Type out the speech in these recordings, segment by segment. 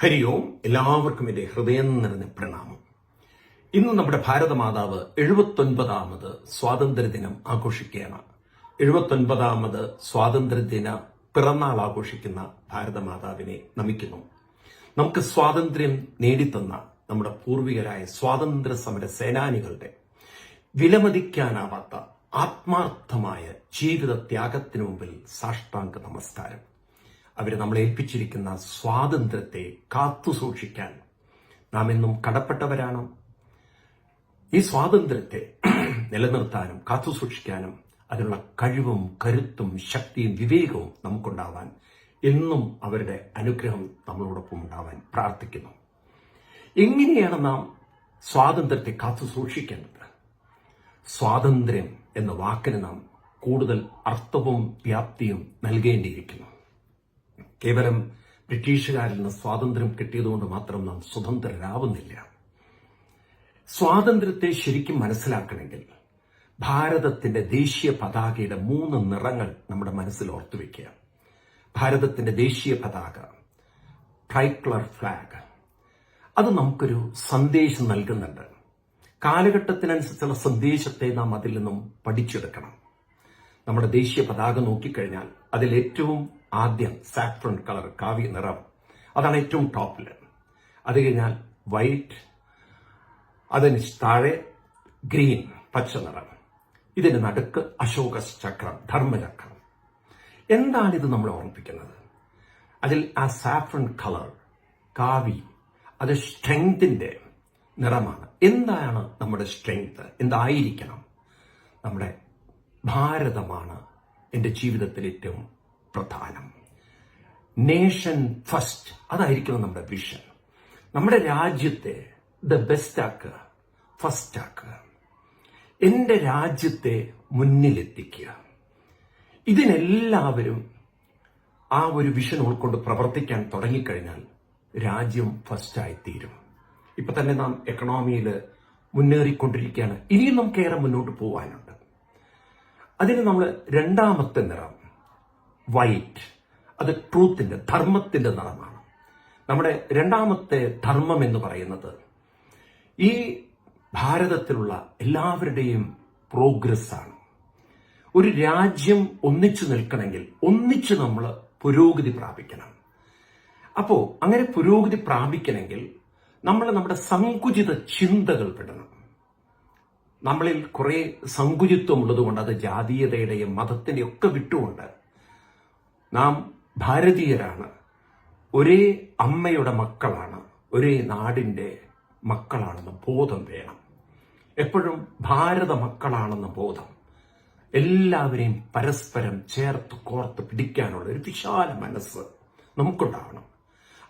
ഹരി ഓം എല്ലാവർക്കും എന്റെ ഹൃദയം നിറഞ്ഞ പ്രണാമം. ഇന്ന് നമ്മുടെ ഭാരതമാതാവ് എഴുപത്തൊൻപതാമത് സ്വാതന്ത്ര്യദിനം ആഘോഷിക്കുകയാണ്. എഴുപത്തൊൻപതാമത് സ്വാതന്ത്ര്യദിന പിറന്നാൾ ആഘോഷിക്കുന്ന ഭാരതമാതാവിനെ നമിക്കുന്നു. നമുക്ക് സ്വാതന്ത്ര്യം നേടിത്തന്ന നമ്മുടെ പൂർവികരായ സ്വാതന്ത്ര്യ സമര സേനാനികളുടെ വിലമതിക്കാനാവാത്ത ആത്മാർത്ഥമായ ജീവിത ത്യാഗത്തിനു മുമ്പിൽ സാഷ്ടാംഗ നമസ്കാരം. അവർ നമ്മൾ ഏൽപ്പിച്ചിരിക്കുന്ന സ്വാതന്ത്ര്യത്തെ കാത്തു സൂക്ഷിക്കാൻ നാം എന്നും കടപ്പെട്ടവരാണ്. ഈ സ്വാതന്ത്ര്യത്തെ നിലനിർത്താനും കാത്തു സൂക്ഷിക്കാനും അതിനുള്ള കഴിവും കരുത്തും ശക്തിയും വിവേകവും നമുക്കുണ്ടാവാൻ എന്നും അവരുടെ അനുഗ്രഹം നമ്മളോടൊപ്പം ഉണ്ടാവാൻ പ്രാർത്ഥിക്കുന്നു. എങ്ങനെയാണ് നാം സ്വാതന്ത്ര്യത്തെ കാത്തു സൂക്ഷിക്കേണ്ടത്? സ്വാതന്ത്ര്യം എന്ന വാക്കിന് നാം കൂടുതൽ അർത്ഥവും വ്യാപ്തിയും നൽകേണ്ടിയിരിക്കുന്നു. കേവലം ബ്രിട്ടീഷുകാരിൽ നിന്ന് സ്വാതന്ത്ര്യം കിട്ടിയതുകൊണ്ട് മാത്രം നാം സ്വതന്ത്രരാവുന്നില്ല. സ്വാതന്ത്ര്യത്തെ ശരിക്കും മനസ്സിലാക്കണമെങ്കിൽ ഭാരതത്തിന്റെ ദേശീയ പതാകയുടെ മൂന്ന് നിറങ്ങൾ നമ്മുടെ മനസ്സിൽ ഓർത്തുവെക്കുക ഭാരതത്തിന്റെ ദേശീയ പതാക ട്രൈക്ലർ ഫ്ലാഗ്. അത് നമുക്കൊരു സന്ദേശം നൽകുന്നുണ്ട്. കാലഘട്ടത്തിനനുസരിച്ചുള്ള സന്ദേശത്തെ നാം അതിൽ നിന്നും പഠിച്ചെടുക്കണം. നമ്മുടെ ദേശീയ പതാക നോക്കിക്കഴിഞ്ഞാൽ അതിൽ ഏറ്റവും ആദ്യം സാഫ്രൺ കളർ കാവ്യ നിറം. അതാണ് ഏറ്റവും ടോപ്പിൽ അത് കഴിഞ്ഞാൽ വൈറ്റ് അതിന് താഴെ ഗ്രീൻ പച്ച നിറം. ഇതിന് നടുക്ക് അശോക ചക്രം ധർമ്മചക്രം. എന്താണ് ഇത് നമ്മൾ ഓർമ്മിപ്പിക്കുന്നത്? അതിൽ ആ സാഫ്രൺ കളർ കാവി അത് സ്ട്രെങ്തിന്റെ നിറമാണ്. എന്താണ് നമ്മുടെ സ്ട്രെങ്ത് എന്തായിരിക്കണം? നമ്മുടെ ഭാരതമാണ് എന്റെ ജീവിതത്തിൽ ഏറ്റവും പ്രധാനം. നേഷൻ ഫസ്റ്റ് അതായിരിക്കണം നമ്മുടെ വിഷൻ നമ്മുടെ രാജ്യത്തെ ദ ബെസ്റ്റ് ആക്കുക. ഫസ്റ്റ് ആക്കുക. എന്റെ രാജ്യത്തെ മുന്നിലെത്തിക്കുക. ഇതിനെല്ലാവരും ആ ഒരു വിഷൻ ഉൾക്കൊണ്ട് പ്രവർത്തിക്കാൻ തുടങ്ങിക്കഴിഞ്ഞാൽ രാജ്യം ഫസ്റ്റായി തീരും ഇപ്പൊ തന്നെ നാം എക്കണോമിയിൽ മുന്നേറിക്കൊണ്ടിരിക്കുകയാണ്. ഇനിയും നമുക്ക് ഏറെ മുന്നോട്ട് പോകാനുണ്ട് അതിന് നമ്മൾ രണ്ടാമത്തെ നിറം. വൈറ്റ്. അത് ട്രൂത്തിന്റെ ധർമ്മത്തിന്റെ നിറമാണ്. നമ്മുടെ രണ്ടാമത്തെ ധർമ്മം എന്ന് പറയുന്നത് ഈ ഭാരതത്തിലുള്ള എല്ലാവരുടെയും പ്രോഗ്രസ്സാണ് ഒരു രാജ്യം ഒന്നിച്ചു നിൽക്കണമെങ്കിൽ ഒന്നിച്ച് നമ്മൾ പുരോഗതി പ്രാപിക്കണം. അപ്പോൾ അങ്ങനെ പുരോഗതി പ്രാപിക്കണമെങ്കിൽ നമ്മൾ നമ്മുടെ സങ്കുചിത ചിന്തകൾ പെടണം. നമ്മളിൽ കുറേ സങ്കുചിത്വം ഉള്ളതുകൊണ്ട് അത് ജാതീയതയുടെയും മതത്തിന്റെയും ഒക്കെ വിട്ടുകൊണ്ട് നാം ഭാരതീയരാണ്. ഒരേ അമ്മയുടെ മക്കളാണ്. ഒരേ നാടിന്റെ മക്കളാണെന്ന ബോധം വേണം. എപ്പോഴും ഭാരത മക്കളാണെന്ന ബോധം. എല്ലാവരെയും പരസ്പരം ചേർത്ത് കോർത്ത് പിടിക്കാനുള്ള ഒരു വിശാല മനസ്സ് നമുക്കുണ്ടാവണം.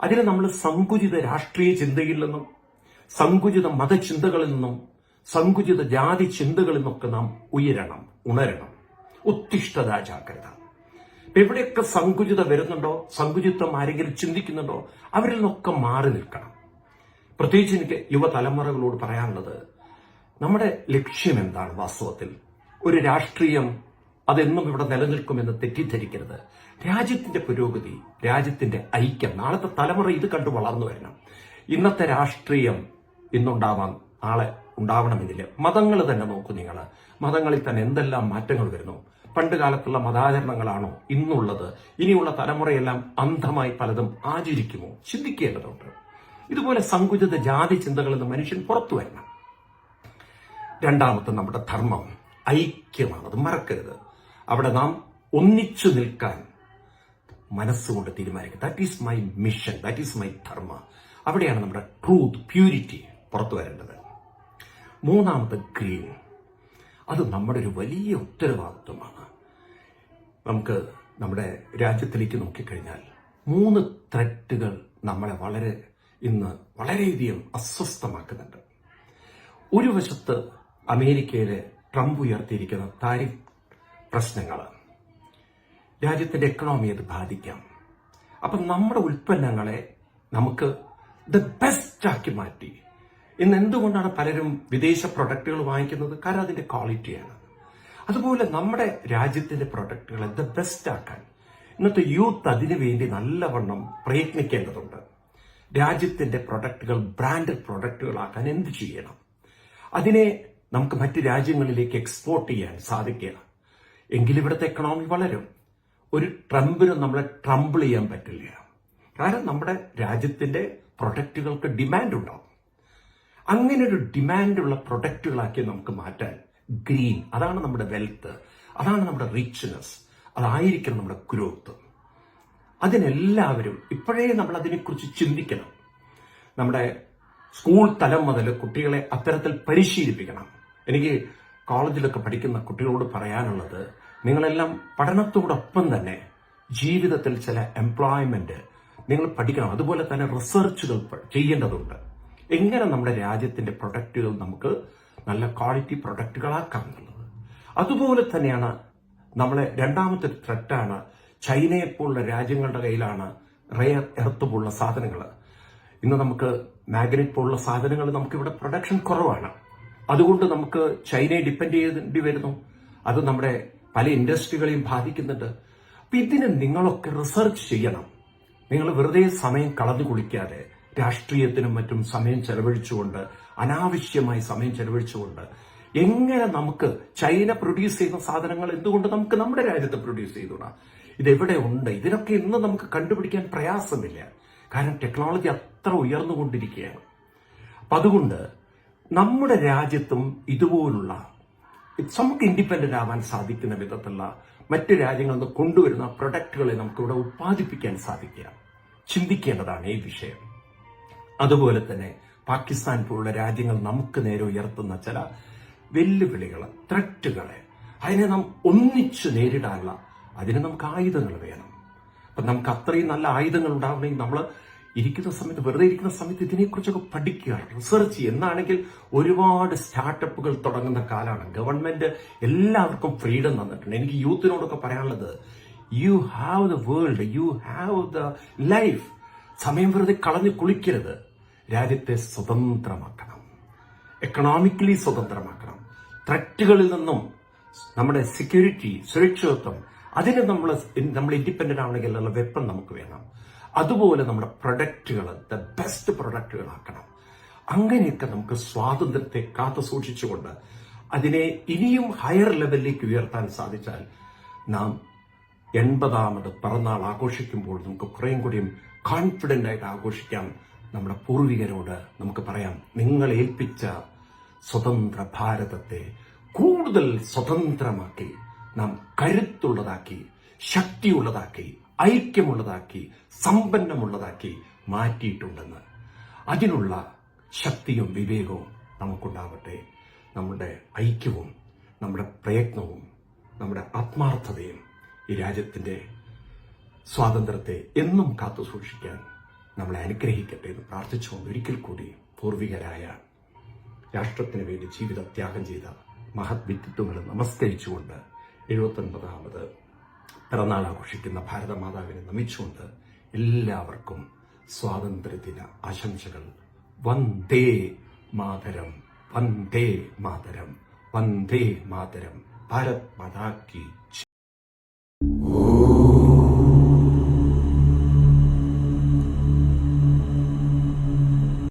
അതിന് നമ്മൾ സങ്കുചിത രാഷ്ട്രീയ ചിന്തയിൽ നിന്നും സങ്കുചിത മതചിന്തകളിൽ നിന്നും സങ്കുചിത ജാതി ചിന്തകളിൽ നിന്നൊക്കെ നാം ഉയരണം ഉണരണം. ഉത്തിഷ്ഠത ജാഗ്രത. എവിടെയൊക്കെ സങ്കുചിത വരുന്നുണ്ടോ സങ്കുചിത്വം ആരെങ്കിലും ചിന്തിക്കുന്നുണ്ടോ അവരിൽ നിന്നൊക്കെ മാറി നിൽക്കണം. പ്രത്യേകിച്ച് എനിക്ക് യുവതലമുറകളോട് പറയാനുള്ളത് നമ്മുടെ ലക്ഷ്യം എന്താണ് വാസ്തവത്തിൽ? ഒരു രാഷ്ട്രീയം അതെന്നും ഇവിടെ നിലനിൽക്കുമെന്ന് തെറ്റിദ്ധരിക്കരുത്. രാജ്യത്തിന്റെ പുരോഗതി രാജ്യത്തിന്റെ ഐക്യം നാളത്തെ തലമുറ ഇത് കണ്ടു വളർന്നു വരണം. ഇന്നത്തെ രാഷ്ട്രീയം ഇന്നുണ്ടാവാം നാളെ ഉണ്ടാവണമെന്നില്ല. മതങ്ങൾ തന്നെ നോക്കൂ നിങ്ങൾ മതങ്ങളിൽ തന്നെ എന്തെല്ലാം മാറ്റങ്ങൾ വരുന്നു? പണ്ട് കാലത്തുള്ള മതാചരണങ്ങളാണോ ഇന്നുള്ളത്? ഇനിയുള്ള തലമുറയെല്ലാം അന്ധമായി പലതും ആചരിക്കുമോ? ചിന്തിക്കേണ്ടതുണ്ട്. ഇതുപോലെ സങ്കുചിത ജാതി ചിന്തകളിൽ നിന്ന് മനുഷ്യൻ പുറത്തു വരണം. രണ്ടാമത്തെ നമ്മുടെ ധർമ്മം ഐക്യമാണ്. അത് മറക്കരുത്. അവിടെ നാം ഒന്നിച്ചു നിൽക്കാൻ മനസ്സുകൊണ്ട് തീരുമാനിക്കുക. That is my mission that is my dharma. അവിടെയാണ് നമ്മുടെ ട്രൂത്ത് പ്യൂരിറ്റി പുറത്തു വരേണ്ടത്. മൂന്നാമത്തെ ഗ്രീൻ. അത് നമ്മുടെ ഒരു വലിയ ഉത്തരവാദിത്വമാണ്. നമുക്ക് നമ്മുടെ രാജ്യത്തിലേക്ക് നോക്കിക്കഴിഞ്ഞാൽ മൂന്ന് ത്രെറ്റുകൾ നമ്മളെ വളരെ ഇന്ന് വളരെയധികം അസ്വസ്ഥമാക്കുന്നുണ്ട്. ഒരു വശത്ത് അമേരിക്കയിലെ ട്രംപ് ഉയർത്തിയിരിക്കുന്ന താരിഫ് പ്രശ്നങ്ങൾ രാജ്യത്തിന്റെ എക്കണോമി അത് ബാധിക്കാം. അപ്പം നമ്മുടെ ഉൽപ്പന്നങ്ങളെ നമുക്ക് ദ ബെസ്റ്റ് ആക്കി മാറ്റി. ഇന്ന് എന്തുകൊണ്ടാണ് പലരും വിദേശ പ്രൊഡക്റ്റുകൾ വാങ്ങിക്കുന്നത്? കാരണം അതിന്റെ ക്വാളിറ്റിയാണ് അതുപോലെ നമ്മുടെ രാജ്യത്തിന്റെ പ്രൊഡക്റ്റുകളെ ദ ബെസ്റ്റ് ആക്കാൻ. ഇന്നത്തെ യൂത്ത് അതിനു വേണ്ടി നല്ലവണ്ണം പ്രയത്നിക്കേണ്ടതുണ്ട്. രാജ്യത്തിന്റെ പ്രൊഡക്റ്റുകൾ ബ്രാൻഡഡ് പ്രൊഡക്റ്റുകളാക്കാൻ എന്ത് ചെയ്യണം? അതിനെ നമുക്ക് മറ്റ് രാജ്യങ്ങളിലേക്ക് എക്സ്പോർട്ട് ചെയ്യാൻ സാധിക്കുക എങ്കിൽ ഇവിടുത്തെ എക്കണോമി വളരും. ഒരു ട്രംപിനും നമ്മളെ ട്രംപിൾ ചെയ്യാൻ പറ്റില്ല. കാരണം നമ്മുടെ രാജ്യത്തിന്റെ പ്രൊഡക്റ്റുകൾക്ക് ഡിമാൻഡ് ഉണ്ടാവും. അങ്ങനെ ഒരു ഡിമാൻഡുള്ള പ്രൊഡക്റ്റുകളാക്കി നമുക്ക് മാറ്റാൻ ഗ്രീൻ. അതാണ് നമ്മുടെ വെൽത്ത് അതാണ് നമ്മുടെ റിച്ച്നെസ് അതായിരിക്കണം നമ്മുടെ ഗ്രോത്ത് അതിനെല്ലാവരും ഇപ്പോഴേ നമ്മൾ അതിനെക്കുറിച്ച് ചിന്തിക്കണം. നമ്മുടെ സ്കൂൾ തലം മുതൽ കുട്ടികളെ അത്തരത്തിൽ പരിശീലിപ്പിക്കണം. എനിക്ക് കോളേജിലൊക്കെ പഠിക്കുന്ന കുട്ടികളോട് പറയാനുള്ളത് നിങ്ങളെല്ലാം പഠനത്തോടൊപ്പം തന്നെ ജീവിതത്തിൽ ചില എംപ്ലോയ്മെന്റ് നിങ്ങൾ പഠിക്കണം. അതുപോലെ തന്നെ റിസർച്ചുകൾ ചെയ്യേണ്ടതുണ്ട്. എങ്ങനെ നമ്മുടെ രാജ്യത്തിന്റെ പ്രൊഡക്റ്റുകൾ നമുക്ക് നല്ല ക്വാളിറ്റി പ്രൊഡക്റ്റുകളാക്കാം എന്നുള്ളത് അതുപോലെ തന്നെയാണ് നമ്മളെ രണ്ടാമത്തെ ത്രെറ്റാണ് ചൈനയെ പോലുള്ള രാജ്യങ്ങളുടെ കയ്യിലാണ് റെയർ എർത്ത് പോലുള്ള സാധനങ്ങൾ ഇന്ന് നമുക്ക് മാഗ്നറ്റ് പോലുള്ള സാധനങ്ങൾ നമുക്ക് ഇവിടെ പ്രൊഡക്ഷൻ കുറവാണ്. അതുകൊണ്ട് നമുക്ക് ചൈനയെ ഡിപ്പെൻഡ് ചെയ്യേണ്ടി വരുന്നു. അത് നമ്മുടെ പല ഇൻഡസ്ട്രികളെയും ബാധിക്കുന്നുണ്ട്. അപ്പൊ ഇതിന് നിങ്ങളൊക്കെ റിസർച്ച് ചെയ്യണം. നിങ്ങൾ വെറുതെ സമയം കളഞ്ഞു കുളിക്കാതെ രാഷ്ട്രീയത്തിനും മറ്റും സമയം ചെലവഴിച്ചുകൊണ്ട് അനാവശ്യമായി സമയം ചെലവഴിച്ചുകൊണ്ട് എങ്ങനെ നമുക്ക് ചൈന പ്രൊഡ്യൂസ് ചെയ്യുന്ന സാധനങ്ങൾ എന്തുകൊണ്ട് നമുക്ക് നമ്മുടെ രാജ്യത്ത് പ്രൊഡ്യൂസ് ചെയ്തുകൂടാ? ഇതെവിടെ ഉണ്ട്? ഇതിനൊക്കെ ഇന്ന് നമുക്ക് കണ്ടുപിടിക്കാൻ പ്രയാസമില്ല. കാരണം ടെക്നോളജി അത്ര ഉയർന്നുകൊണ്ടിരിക്കുകയാണ്. അപ്പൊ അതുകൊണ്ട് നമ്മുടെ രാജ്യത്തും ഇതുപോലുള്ള നമുക്ക് ഇൻഡിപെൻഡന്റ് ആവാൻ സാധിക്കുന്ന വിധത്തിലുള്ള മറ്റ് രാജ്യങ്ങളിൽ നിന്ന് കൊണ്ടുവരുന്ന പ്രൊഡക്റ്റുകളെ നമുക്കിവിടെ ഉത്പാദിപ്പിക്കാൻ സാധിക്കുക. ചിന്തിക്കേണ്ടതാണ് ഈ വിഷയം. അതുപോലെ തന്നെ പാകിസ്ഥാൻ പോലുള്ള രാജ്യങ്ങൾ നമുക്ക് നേരെ ഉയർത്തുന്ന ചില വെല്ലുവിളികൾ ത്രറ്റുകളെ അതിനെ നാം ഒന്നിച്ച് നേരിടാനുള്ള അതിന് നമുക്ക് ആയുധങ്ങൾ വേണം. അപ്പൊ നമുക്ക് അത്രയും നല്ല ആയുധങ്ങൾ ഉണ്ടാവണമെങ്കിൽ നമ്മൾ ഇരിക്കുന്ന സമയത്ത് വെറുതെ ഇരിക്കുന്ന സമയത്ത് ഇതിനെക്കുറിച്ചൊക്കെ പഠിക്കുക റിസർച്ച് ചെയ്യുക. എന്നാണെങ്കിൽ ഒരുപാട് സ്റ്റാർട്ടപ്പുകൾ തുടങ്ങുന്ന കാലമാണ്. ഗവൺമെന്റ് എല്ലാവർക്കും ഫ്രീഡം തന്നിട്ടുണ്ട്. എനിക്ക് യൂത്തിനോടൊക്കെ പറയാനുള്ളത് you have the world you have the life സമയം വെറുതെ കളഞ്ഞു കുളിക്കരുത്. രാജ്യത്തെ സ്വതന്ത്രമാക്കണം. എക്കണോമിക്കലി സ്വതന്ത്രമാക്കണം. ത്രെറ്റുകളിൽ നിന്നും നമ്മുടെ സെക്യൂരിറ്റി സുരക്ഷിതത്വം അതിന് നമ്മൾ നമ്മൾ ഇൻഡിപെൻഡന്റ് ആവണമെങ്കിൽ ഉള്ള വെപ്പൺ നമുക്ക് വേണം. അതുപോലെ നമ്മുടെ പ്രൊഡക്റ്റുകൾ ദ ബെസ്റ്റ് പ്രൊഡക്റ്റുകളാക്കണം അങ്ങനെയൊക്കെ നമുക്ക് സ്വാതന്ത്ര്യത്തെ കാത്തു സൂക്ഷിച്ചുകൊണ്ട് അതിനെ ഇനിയും ഹയർ ലെവലിലേക്ക് ഉയർത്താൻ സാധിച്ചാൽ നാം എൺപതാമത് പിറന്നാൾ ആഘോഷിക്കുമ്പോൾ നമുക്ക് കുറേയും കൂടിയും കോൺഫിഡന്റ് ആയിട്ട് ആഘോഷിക്കാം. നമ്മുടെ പൂർവികരോട് നമുക്ക് പറയാം നിങ്ങൾ ഏൽപ്പിച്ച സ്വതന്ത്ര ഭാരതത്തെ കൂടുതൽ സ്വതന്ത്രമാക്കി നാം കരുത്തുള്ളതാക്കി ശക്തിയുള്ളതാക്കി ഐക്യമുള്ളതാക്കി സമ്പന്നമുള്ളതാക്കി മാറ്റിയിട്ടുണ്ടെന്ന്. അതിനുള്ള ശക്തിയും വിവേകവും നമുക്കുണ്ടാവട്ടെ. നമ്മുടെ ഐക്യവും നമ്മുടെ പ്രയത്നവും നമ്മുടെ ആത്മാർത്ഥതയും ഈ രാജ്യത്തിന്റെ സ്വാതന്ത്ര്യത്തെ എന്നും കാത്തു സൂക്ഷിക്കാൻ നമ്മളെ അനുഗ്രഹിക്കട്ടെ എന്ന് പ്രാർത്ഥിച്ചുകൊണ്ട് ഒരിക്കൽ കൂടി പൂർവികരായ രാഷ്ട്രത്തിന് വേണ്ടി ജീവിതം ത്യാഗം ചെയ്ത മഹത് വ്യക്തിത്വങ്ങളെ നമസ്കരിച്ചുകൊണ്ട് എഴുപത്തൊൻപതാമത് പിറന്നാൾ ആഘോഷിക്കുന്ന ഭാരതമാതാവിനെ നമിച്ചുകൊണ്ട് എല്ലാവർക്കും സ്വാതന്ത്ര്യദിന ആശംസകൾ. വന്ദേ മാതരം വന്ദേ മാതരം വന്ദേ മാതരം. ഭാരത് മാതാ